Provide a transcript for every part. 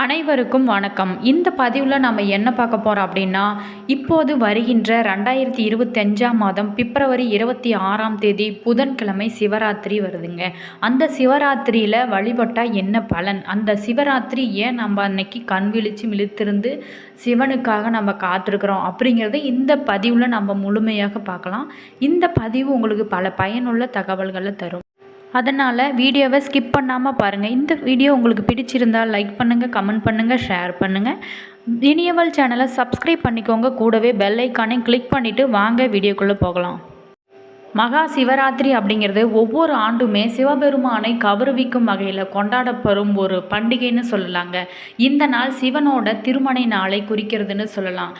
அனைவருக்கும் வணக்கம். இந்த பதிவில் நம்ம என்ன பார்க்க போகிறோம் அப்படின்னா இப்போது வருகின்ற ரெண்டாயிரத்தி இருபத்தஞ்சாம் மாதம் பிப்ரவரி இருபத்தி ஆறாம் தேதி புதன்கிழமை சிவராத்திரி வருதுங்க. அந்த சிவராத்திரியில் வழிபட்டால் என்ன பலன்? அந்த சிவராத்திரி ஏன் நம்ம அன்னைக்கு கண் விழிச்சு மிழித்திருந்து சிவனுக்காக நம்ம காத்திருக்கிறோம் அப்படிங்கிறத இந்த பதிவில் நம்ம முழுமையாக பார்க்கலாம். இந்த பதிவு உங்களுக்கு பல பயனுள்ள தகவல்களை தரும். அதனால் வீடியோவை ஸ்கிப் பண்ணாமல் பாருங்கள் இந்த வீடியோ உங்களுக்கு பிடிச்சிருந்தால் லைக் பண்ணுங்கள் கமெண்ட் பண்ணுங்கள் ஷேர் பண்ணுங்கள் இனியவல் சேனலை சப்ஸ்கிரைப் பண்ணிக்கோங்க. கூடவே பெல் ஐக்கானையும் கிளிக் பண்ணிவிட்டு வாங்க வீடியோக்குள்ளே போகலாம். மகா சிவராத்திரி அப்படிங்கிறது ஒவ்வொரு ஆண்டுமே சிவபெருமானை கௌரவிக்கும் வகையில் கொண்டாடப்படும் ஒரு பண்டிகைன்னு சொல்லலாங்க. இந்த நாள் சிவனோட திருமணை நாளை குறிக்கிறதுன்னு சொல்லலாம்.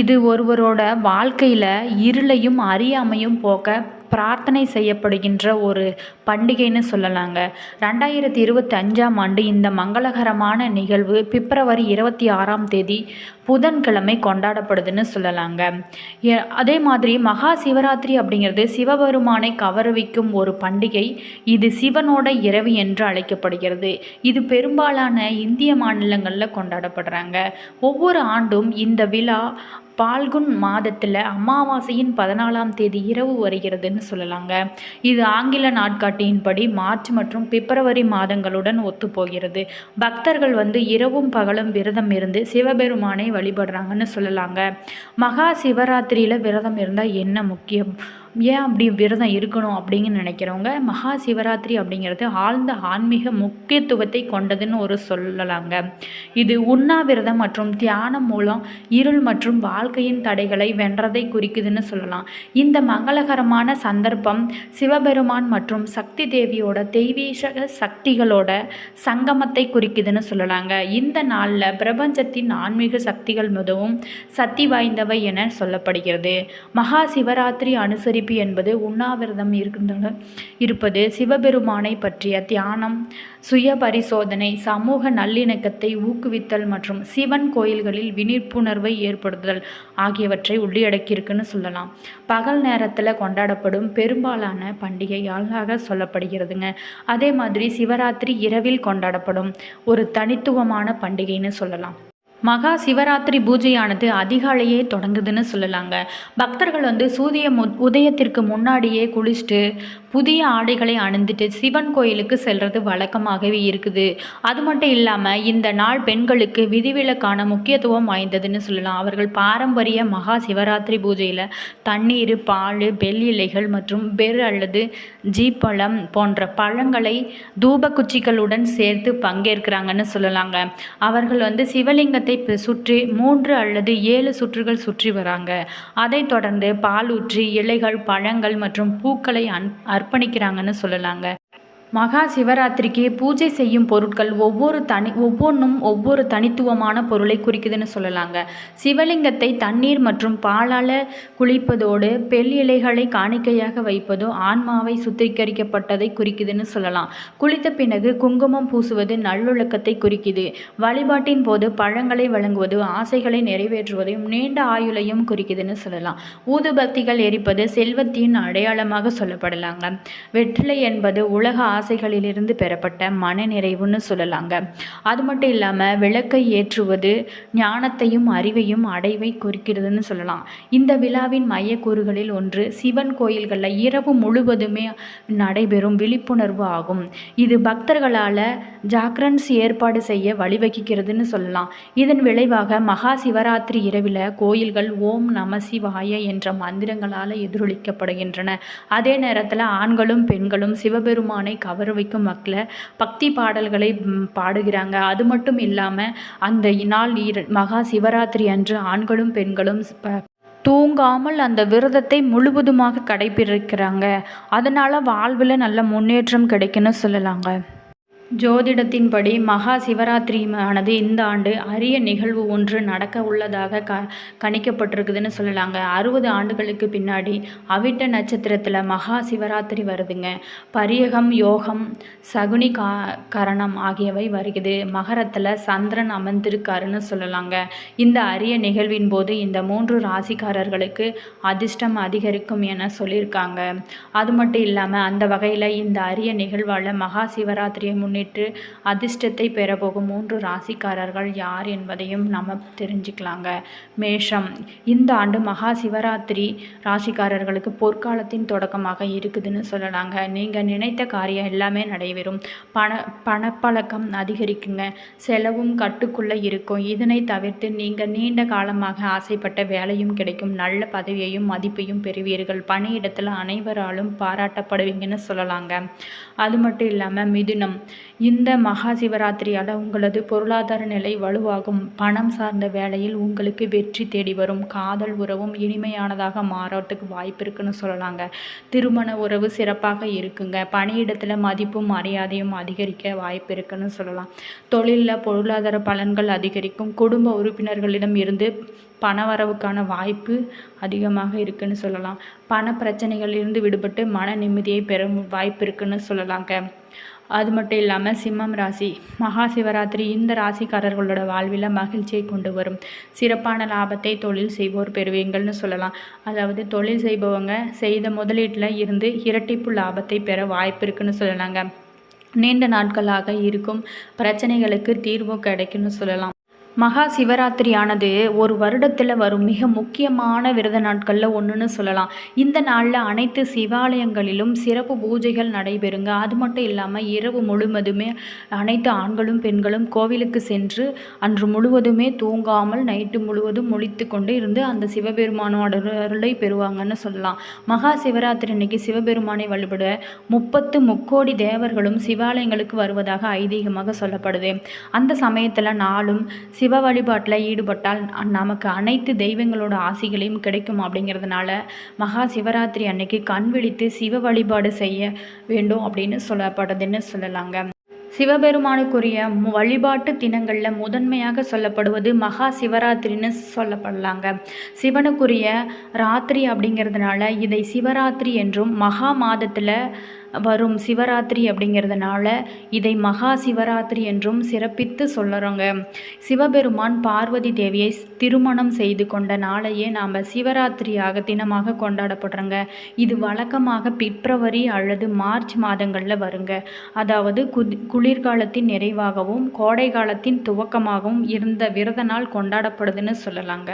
இது ஒருவரோட வாழ்க்கையில் இருளையும் அறியாமையும் போக்க பிரார்த்தனை செய்யப்படுகின்ற ஒரு பண்டிகைன்னு சொல்லலாங்க. ரெண்டாயிரத்தி இருபத்தி அஞ்சாம் ஆண்டு இந்த மங்களகரமான நிகழ்வு பிப்ரவரி இருபத்தி ஆறாம் தேதி புதன்கிழமை கொண்டாடப்படுதுன்னு சொல்லலாங்க. அதே மாதிரி மகா சிவராத்திரி அப்படிங்கிறது சிவபெருமானை கவரவிக்கும் ஒரு பண்டிகை. இது சிவனோட இரவு என்று அழைக்கப்படுகிறது. இது பெரும்பாலான இந்திய மாநிலங்களில் கொண்டாடப்படுறாங்க. ஒவ்வொரு ஆண்டும் இந்த விழா பால்குன் மாதத்தில் அமாவாசையின் பதினாலாம் தேதி இரவு வருகிறதுன்னு சொல்லலாங்க. இது ஆங்கில நாட்காட்டியின்படி மார்ச் மற்றும் பிப்ரவரி மாதங்களுடன் ஒத்துப்போகிறது. பக்தர்கள் வந்து இரவும் பகலும் விரதம் இருந்து சிவபெருமானை வழிபடுறாங்கன்னு சொல்லலாங்க. மகா சிவராத்திரியில் விரதம் இருந்தால் என்ன முக்கியம்? ஏன் அப்படி விரதம் இருக்கணும் அப்படின்னு நினைக்கிறவங்க மகா சிவராத்திரி அப்படிங்கிறது ஆழ்ந்த ஆன்மீக முக்கியத்துவத்தை கொண்டதுன்னு ஒரு சொல்லலாங்க. இது உண்ணாவிரதம் மற்றும் தியானம் மூலம் இருள் மற்றும் வாழ்க்கையின் தடைகளை வென்றதை குறிக்குதுன்னு சொல்லலாம். இந்த மங்களகரமான சந்தர்ப்பம் சிவபெருமான் மற்றும் சக்தி தேவியோட தெய்வீக சக்திகளோட சங்கமத்தை குறிக்குதுன்னு சொல்லலாங்க. இந்த நாளில் பிரபஞ்சத்தின் ஆன்மீக சக்திகள் மிகவும் சக்தி வாய்ந்தவை என சொல்லப்படுகிறது. மகா சிவராத்திரி அனுசரி அனுசரிப்பு என்பது உண்ணாவிரதம் இருக்கின்றன இருப்பது சிவபெருமானை பற்றிய தியானம் சுய பரிசோதனை சமூக நல்லிணக்கத்தை ஊக்குவித்தல் மற்றும் சிவன் கோயில்களில் விழிப்புணர்வை ஏற்படுத்துதல் ஆகியவற்றை உள்ளடக்கியிருக்குன்னு சொல்லலாம். பகல் நேரத்தில் கொண்டாடப்படும் பெரும்பாலான பண்டிகையாக சொல்லப்படுகிறதுங்க. அதே மாதிரி சிவராத்திரி இரவில் கொண்டாடப்படும் ஒரு தனித்துவமான பண்டிகைன்னு சொல்லலாம். மகா சிவராத்திரி பூஜையானது அதிகாலையே தொடங்குதுன்னு சொல்லலாங்க. பக்தர்கள் வந்து சூரிய உதயத்திற்கு முன்னாடியே குளிச்சுட்டு புதிய ஆடைகளை அணிந்துட்டு சிவன் கோயிலுக்கு செல்வது வழக்கமாகவே இருக்குது. அது மட்டும் இல்லாமல் இந்த நாள் பெண்களுக்கு விதிவிலக்கான முக்கியத்துவம் வாய்ந்ததுன்னு சொல்லலாம். அவர்கள் பாரம்பரிய மகா சிவராத்திரி பூஜையில் தண்ணீர் பால் பெல் இலைகள் மற்றும் பெர் அல்லது ஜீப்பழம் போன்ற பழங்களை தூபக்குச்சிகளுடன் சேர்த்து பங்கேற்கிறாங்கன்னு சொல்லலாங்க. அவர்கள் வந்து சிவலிங்கத்தை பி- சுற்றி மூன்று அல்லது ஏழு சுற்றுகள் சுற்றி வராங்க. அதைத் தொடர்ந்து பாலூற்றி இலைகள் பழங்கள் மற்றும் பூக்களை அன் அர்ப்பணிக்கிறாங்கன்னு சொல்லலாங்க. மகா சிவராத்திரிக்கு பூஜை செய்யும் பொருட்கள் ஒவ்வொரு தனி ஒவ்வொன்றும் ஒவ்வொரு தனித்துவமான பொருளை குறிக்குதுன்னு சொல்லலாங்க. சிவலிங்கத்தை தண்ணீர் மற்றும் பாலால் குளிப்பதோடு பெல் இலைகளை காணிக்கையாக வைப்பதோ ஆன்மாவை சுத்திகரிக்கப்பட்டதை குறிக்குதுன்னு சொல்லலாம். குளித்த பிறகு குங்குமம் பூசுவது நல்லொழுக்கத்தை குறிக்குது. வழிபாட்டின் போது பழங்களை வழங்குவது ஆசைகளை நிறைவேற்றுவதையும் நீண்ட ஆயுளையும் குறிக்குதுன்னு சொல்லலாம். ஊதுபத்திகள் எரிப்பது செல்வத்தின் அடையாளமாக சொல்லப்படலாங்க. வெற்றிலை என்பது உலக ஆசைகளிலிருந்து பெறப்பட்ட மன நிறைவுன்னு சொல்லலாங்க. அது மட்டும் இல்லாமல் விளக்கை ஏற்றுவது ஞானத்தையும் அறிவையும் அடைவை குறிக்கிறதுன்னு சொல்லலாம். இந்த விழாவின் மையக்கூறுகளில் ஒன்று சிவன் கோயில்களில் இரவு முழுவதுமே நடைபெறும் விழிப்புணர்வு ஆகும். இது பக்தர்களால் ஜாக்ரன்ஸ் ஏற்பாடு செய்ய வழிவகுக்கிறதுன்னு சொல்லலாம். இதன் விளைவாக மகா சிவராத்திரி இரவில் கோயில்கள் ஓம் நம சிவாய என்ற மந்திரங்களால் எதிரொலிக்கப்படுகின்றன. அதே நேரத்தில் ஆண்களும் பெண்களும் சிவபெருமானை கவர்விக்கும் வகையில் பக்தி பாடல்களை பாடுகிறாங்க. அது மட்டும் இல்லாமல் அந்த நாள் மகா சிவராத்திரி அன்று ஆண்களும் பெண்களும் ஸ்- தூங்காமல் அந்த விரதத்தை முழுவதுமாக கடைபிடிக்கிறாங்க. அதனால் வாழ்வில் நல்ல முன்னேற்றம் கிடைக்குன்னு சொல்லலாங்க. ஜோதிடத்தின்படி மகா சிவராத்திரியானது இந்த ஆண்டு அரிய நிகழ்வு ஒன்று நடக்க உள்ளதாக க கணிக்கப்பட்டிருக்குதுன்னு சொல்லலாங்க. அறுபது ஆண்டுகளுக்கு பின்னாடி அவிட்ட நட்சத்திரத்தில் மகா சிவராத்திரி வருதுங்க. பரியகம் யோகம் சகுனி கா கரணம் ஆகியவை வருகிறது. மகரத்தில் சந்திரன் அமர்ந்திருக்காருன்னு சொல்லலாங்க. இந்த அரிய நிகழ்வின் போது இந்த மூன்று ராசிக்காரர்களுக்கு அதிர்ஷ்டம் அதிகரிக்கும் என சொல்லியிருக்காங்க. அது மட்டும் இல்லாமல் அந்த வகையில் இந்த அரிய நிகழ்வால் மகா சிவராத்திரியை முன்னே முன்னேற்று அதிர்ஷ்டத்தை பெறப்போகும் மூன்று ராசிக்காரர்கள் யார் என்பதையும் நம்ம தெரிஞ்சுக்கலாங்க. மேஷம். இந்த ஆண்டு மகா சிவராத்திரி ராசிக்காரர்களுக்கு பொற்காலத்தின் தொடக்கமாக இருக்குதுன்னு சொல்லலாங்க. நீங்கள் நினைத்த காரியம் எல்லாமே நடைபெறும். பண பணப்பழக்கம் அதிகரிக்குங்க. செலவும் கட்டுக்குள்ளே இருக்கும். இதனை தவிர்த்து நீங்கள் நீண்ட காலமாக ஆசைப்பட்ட வேலையும் கிடைக்கும். நல்ல பதவியையும் மதிப்பையும் பெறுவீர்கள். பணியிடத்தில் அனைவராலும் பாராட்டப்படுவீங்கன்னு சொல்லலாங்க. அது மட்டும் இல்லாமல் மிதுனம். இந்த மகா சிவராத்திரியால் உங்களது பொருளாதார நிலை வலுவாகும். பணம் சார்ந்த வேலையில் உங்களுக்கு வெற்றி தேடி வரும். காதல் உறவும் இனிமையானதாக மாறத்துக்கு வாய்ப்பு இருக்குன்னு சொல்லலாங்க. திருமண உறவு சிறப்பாக இருக்குங்க. பணியிடத்தில் மதிப்பும் மரியாதையும் அதிகரிக்க வாய்ப்பு இருக்குன்னு சொல்லலாம். தொழிலில் பொருளாதார பலன்கள் அதிகரிக்கும். குடும்ப உறுப்பினர்களிடம் இருந்து பணவரவுக்கான வாய்ப்பு அதிகமாக இருக்குன்னு சொல்லலாம். பண பிரச்சனைகளிலிருந்து விடுபட்டு மன நிம்மதியை பெற வாய்ப்பு இருக்குன்னு சொல்லலாங்க. அது மட்டும் இல்லாமல் சிம்மம் ராசி மகா சிவராத்திரி இந்த ராசிக்காரர்களோட வாழ்வில் மகிழ்ச்சியை கொண்டு வரும். சிறப்பான லாபத்தை தொழில் செய்வோர் பெறுவீங்கள்னு சொல்லலாம். அதாவது தொழில் செய்பவங்க செய்த முதலீட்டில் இருந்து இரட்டிப்பு லாபத்தை பெற வாய்ப்பு இருக்குன்னு சொல்லலாங்க. நீண்ட நாட்களாக இருக்கும் பிரச்சனைகளுக்கு தீர்வு கிடைக்குன்னு சொல்லலாம். மகா சிவராத்திரியானது ஒரு வருடத்தில் வரும் மிக முக்கியமான விரத நாட்களில் ஒன்றுன்னு சொல்லலாம். இந்த நாளில் அனைத்து சிவாலயங்களிலும் சிறப்பு பூஜைகள் நடைபெறுங்க. அது மட்டும் இல்லாமல் இரவு முழுவதுமே அனைத்து ஆண்களும் பெண்களும் கோவிலுக்கு சென்று அன்று முழுவதுமே தூங்காமல் நைட்டு முழுவதும் முழித்து கொண்டு இருந்து அந்த சிவபெருமானோட அருளை பெறுவாங்கன்னு சொல்லலாம். மகா சிவராத்திரி அன்னைக்கு சிவபெருமானை வழிபட முப்பத்து முக்கோடி தேவர்களும் சிவாலயங்களுக்கு வருவதாக ஐதீகமாக சொல்லப்படுது. அந்த சமயத்தில் நாளும் சிவ வழிபாட்டில் ஈடுபட்டால் நமக்கு அனைத்து தெய்வங்களோட ஆசிகளையும் கிடைக்கும் அப்படிங்கிறதுனால மகா சிவராத்திரி அன்னைக்கு கண் விழித்து சிவ வழிபாடு செய்ய வேண்டும் அப்படின்னு சொல்லப்படுதுன்னு சொல்லலாங்க. சிவபெருமானுக்குரிய வழிபாட்டு தினங்களில் முதன்மையாக சொல்லப்படுவது மகா சிவராத்திரின்னு சொல்லப்படலாங்க. சிவனுக்குரிய ராத்திரி அப்படிங்கிறதுனால இதை சிவராத்திரி என்றும் மகா மாதத்தில் வரும் சிவராத்திரி அப்படிங்கிறதுனால இதை மகா சிவராத்திரி என்றும் சிறப்பித்து சொல்லுறோங்க. சிவபெருமான் பார்வதி தேவியை திருமணம் செய்து கொண்ட நாளையே நாம் சிவராத்திரியாக தினமாக கொண்டாடப்படுறோங்க. இது வழக்கமாக பிப்ரவரி அல்லது மார்ச் மாதங்களில் வருங்க. அதாவது குளிர்காலத்தின் நிறைவாகவும் கோடை காலத்தின் துவக்கமாகவும் இருந்த விரத நாள் கொண்டாடப்படுதுன்னு சொல்லலாங்க.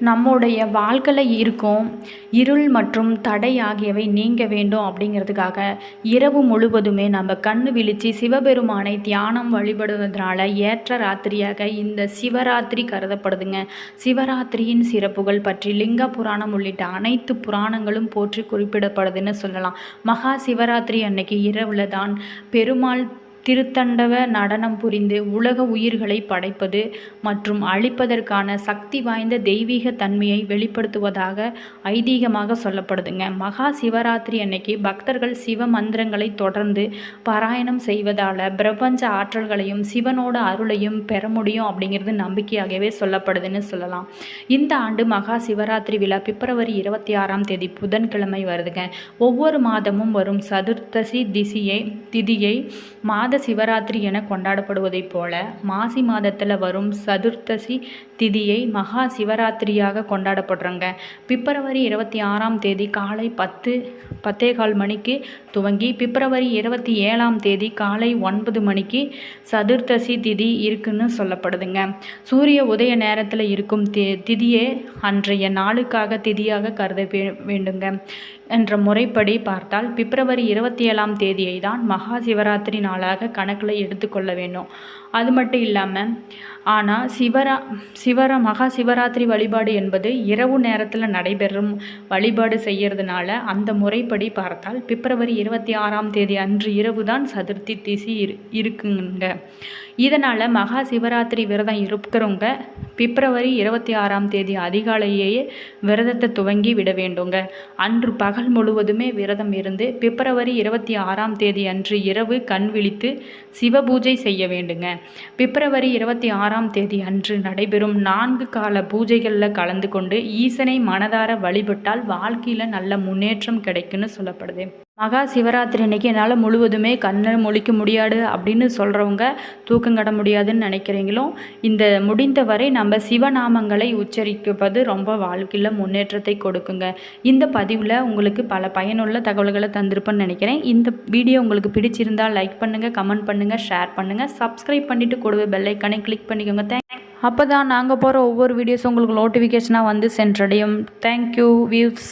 நம்முடைய வாழ்க்கையில் இருக்கும் இருள் மற்றும் தடை ஆகியவை நீங்க வேண்டும் அப்படிங்கிறதுக்காக இரவு முழுவதுமே நம்ம கண்ணு விழித்து சிவபெருமானை தியானம் வழிபடுவதனால ஏற்ற ராத்திரியாக இந்த சிவராத்திரி கருதப்படுதுங்க. சிவராத்திரியின் சிறப்புகள் பற்றி லிங்க புராணம் உள்ளிட்ட அனைத்து புராணங்களும் போற்றி குறிப்பிடப்படுதுன்னு சொல்லலாம். மகா சிவராத்திரி அன்னைக்கு இரவில் தான் பெருமாள் திருத்தண்டவ நடனம் புரிந்து உலக உயிர்களை படைப்பது மற்றும் அழிப்பதற்கான சக்தி வாய்ந்த தெய்வீக தன்மையை வெளிப்படுத்துவதாக ஐதீகமாக சொல்லப்படுதுங்க. மகா சிவராத்திரி அன்னைக்கு பக்தர்கள் சிவ மந்திரங்களை தொடர்ந்து பாராயணம் செய்வதால் பிரபஞ்ச ஆற்றல்களையும் சிவனோட அருளையும் பெற முடியும் அப்படிங்கிறது நம்பிக்கையாகவே சொல்லப்படுதுன்னு சொல்லலாம். இந்த ஆண்டு மகா சிவராத்திரி விழா பிப்ரவரி இருபத்தி ஆறாம் தேதி புதன்கிழமை வருதுங்க. ஒவ்வொரு மாதமும் வரும் சதுர்த்தசி திசியை திதியை மாத சிவராத்திரி என கொண்டாடப்படுவதைப் போல மாசி மாதத்தில் வரும் சதுர்த்தசி திதியை மகா சிவராத்திரியாக கொண்டாடப்படுறோங்க. பிப்ரவரி இருபத்தி ஆறாம் தேதி காலை பத்து பத்தே கால் மணிக்கு துவங்கி பிப்ரவரி இருபத்தி ஏழாம் தேதி காலை ஒன்பது மணிக்கு சதுர்த்தசி திதி இருக்குன்னு சொல்லப்படுதுங்க. சூரிய உதய நேரத்தில் இருக்கும் தி திதியே அன்றைய நாளுக்காக திதியாக கருத வேண்டுங்க. என்ற முறைப்படி பார்த்தால் பிப்ரவரி இருபத்தி ஏழாம் தேதியை தான் மகா சிவராத்திரி நாளாக கணக்கில் எடுத்துக்கொள்ள வேண்டும். அது மட்டும் இல்லாமல் ஆனால் சிவரா சிவர மகா சிவராத்திரி வழிபாடு என்பது இரவு நேரத்தில் நடைபெறும் வழிபாடு செய்கிறதுனால அந்த முறைப்படி பார்த்தால் பிப்ரவரி இருபத்தி ஆறாம் தேதி அன்று இரவு தான் சதுர்த்தி திசி இரு இருக்குங்க. இதனால் மகா சிவராத்திரி விரதம் இருக்கிறவங்க பிப்ரவரி இருபத்தி ஆறாம் தேதி அதிகாலையே விரதத்தை துவங்கி விட வேண்டுங்க. அன்று பகல் முழுவதுமே விரதம் இருந்து பிப்ரவரி இருபத்தி ஆறாம் தேதி அன்று இரவு கண் விழித்து சிவபூஜை செய்ய வேண்டுங்க. பிப்ரவரி இருபத்தி ஆறாம் தேதி அன்று நடைபெறும் நான்கு கால பூஜைகளில் கலந்து கொண்டு ஈசனை மனதார வழிபட்டால் வாழ்க்கையில் நல்ல முன்னேற்றம் கிடைக்கும்னு சொல்லப்படுது. மகா சிவராத்திரி அன்னைக்கு என்னால் முழுவதுமே கண்ணை முழிக்க முடியாது அப்படின்னு சொல்கிறவங்க தூக்கம் கட முடியாதுன்னு நினைக்கிறீங்களோ? இந்த முடிந்த வரை நம்ம சிவநாமங்களை உச்சரிப்பது ரொம்ப வாழ்க்கையில் முன்னேற்றத்தை கொடுக்குங்க. இந்த பதிவில் உங்களுக்கு பல பயனுள்ள தகவல்களை தந்திருப்பேன்னு நினைக்கிறேன். இந்த வீடியோ உங்களுக்கு பிடிச்சிருந்தால் லைக் பண்ணுங்கள் கமெண்ட் பண்ணுங்கள் ஷேர் பண்ணுங்கள் சப்ஸ்கிரைப் பண்ணிவிட்டு கூடவே பெல்லைக்கானே கிளிக் பண்ணிக்கோங்க. தேங்க் அப்போ தான் நாங்கள் போகிற ஒவ்வொரு வீடியோஸும் உங்களுக்கு நோட்டிஃபிகேஷனாக வந்து சென்றடையும். Thank you views